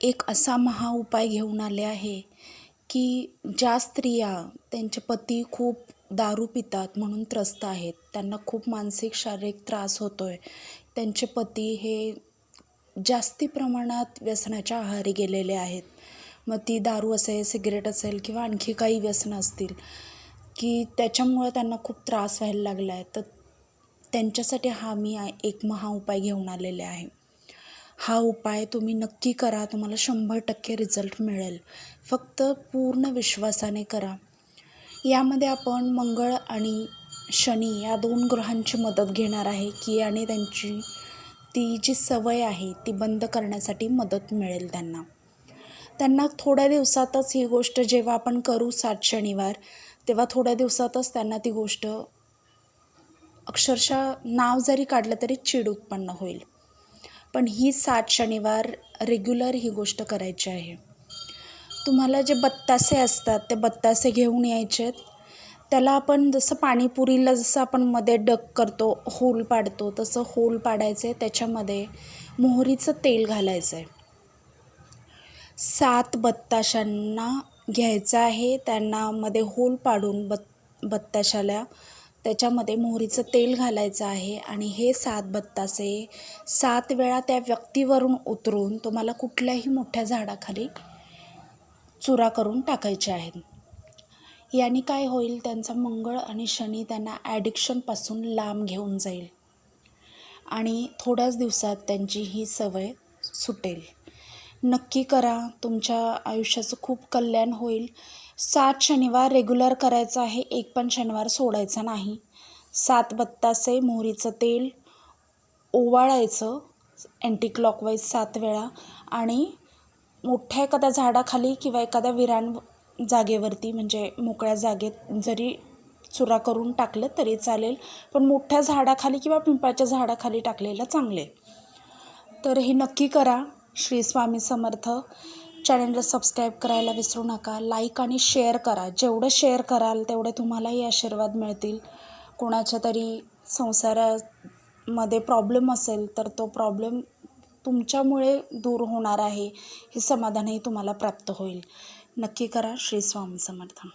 एक असा महा उपाय घेऊन आले आहे की ज्या स्त्रिया त्यांचे पती खूप दारू पितात म्हणून त्रस्त आहेत त्यांना खूप मानसिक शारीरिक त्रास होतो आहे त्यांचे पती हे जास्ती प्रमाणात व्यसनाच्या आहारी गेलेले आहेत. मग ती दारू असेल सिगरेट असेल किंवा आणखी काही व्यसनं असतील की त्याच्यामुळं त्यांना खूप त्रास व्हायला लागला आहे तर त्यांच्यासाठी हा मी एक महा उपाय घेऊन आलेले आहे. हा उपाय तुम्ही नक्की करा तुम्हाला शंभर टक्के रिझल्ट मिळेल. फक्त पूर्ण विश्वासाने करा. यामध्ये आपण मंगळ आणि शनी या दोन ग्रहांची मदत घेणार आहे की आणि त्यांची ती जी सवय आहे ती बंद करण्यासाठी मदत मिळेल त्यांना. त्यांना थोड्या दिवसातच ही गोष्ट जेव्हा आपण करू सात शनिवार तेव्हा थोड्या दिवसातच त्यांना ती गोष्ट अक्षरशः नाव जरी काढलं तरी चीड उत्पन्न होईल. पण ही सात शनिवार रेग्युलर ही गोष्ट करायची आहे. तुम्हाला जे बत्तासे असतात ते बत्तासे घेऊन यायचे त्याला आपण जसं पाणीपुरीला जसं आपण मध्ये डग करतो होल पाडतो तसं होल पाडायचं आहे त्याच्यामध्ये मोहरीचं तेल घालायचं आहे सात बत्ताशांना घ्यायचं आहे. त्यांना मध्ये होल पाडून बत बत्ताशाला त्याच्यामध्ये मोहरीचं तेल घालायचं आहे आणि हे सात बत्तासे. सात वेळा त्या व्यक्तीवरून उतरून तुम्हाला कुठल्याही मोठ्या झाडाखाली चुरा करून टाकायचे आहेत. याने काय होईल? त्यांचा मंगळ आणि शनी त्यांना ॲडिक्शनपासून लांब घेऊन जाईल आणि थोड्याच दिवसात त्यांची ही सवय सुटेल. नक्की करा. तुमच्या आयुष्याचं खूप कल्याण होईल. सात शनिवार रेग्युलर करायचं आहे. एक पण शनिवार सोडायचा नाही. सात बत्तासे मोहरीचं तेल ओवाळायचं. अँटी क्लॉकवाईज सात वेळा. आणि मोठ्या एखाद्या झाडाखाली किंवा एखाद्या विरान जागेवरती म्हणजे मोकळ्या जागेत जरी चुरा करून टाकलं तरी चालेल. पण मोठ्या झाडाखाली किंवा पिंपळाच्या झाडाखाली टाकलेलं चांगले तर हे नक्की करा. श्री स्वामी समर्थ. चॅनलला सबस्क्राईब करायला विसरू नका. लाईक आणि शेअर करा. जेवढं शेअर कराल तेवढे तुम्हालाही आशीर्वाद मिळतील. कोणाच्या तरी संसारामध्ये प्रॉब्लेम असेल तर तो प्रॉब्लेम तुमच्यामुळे दूर होणार आहे. हे समाधानही तुम्हाला प्राप्त होईल. नक्की करा श्री स्वामी समर्थ.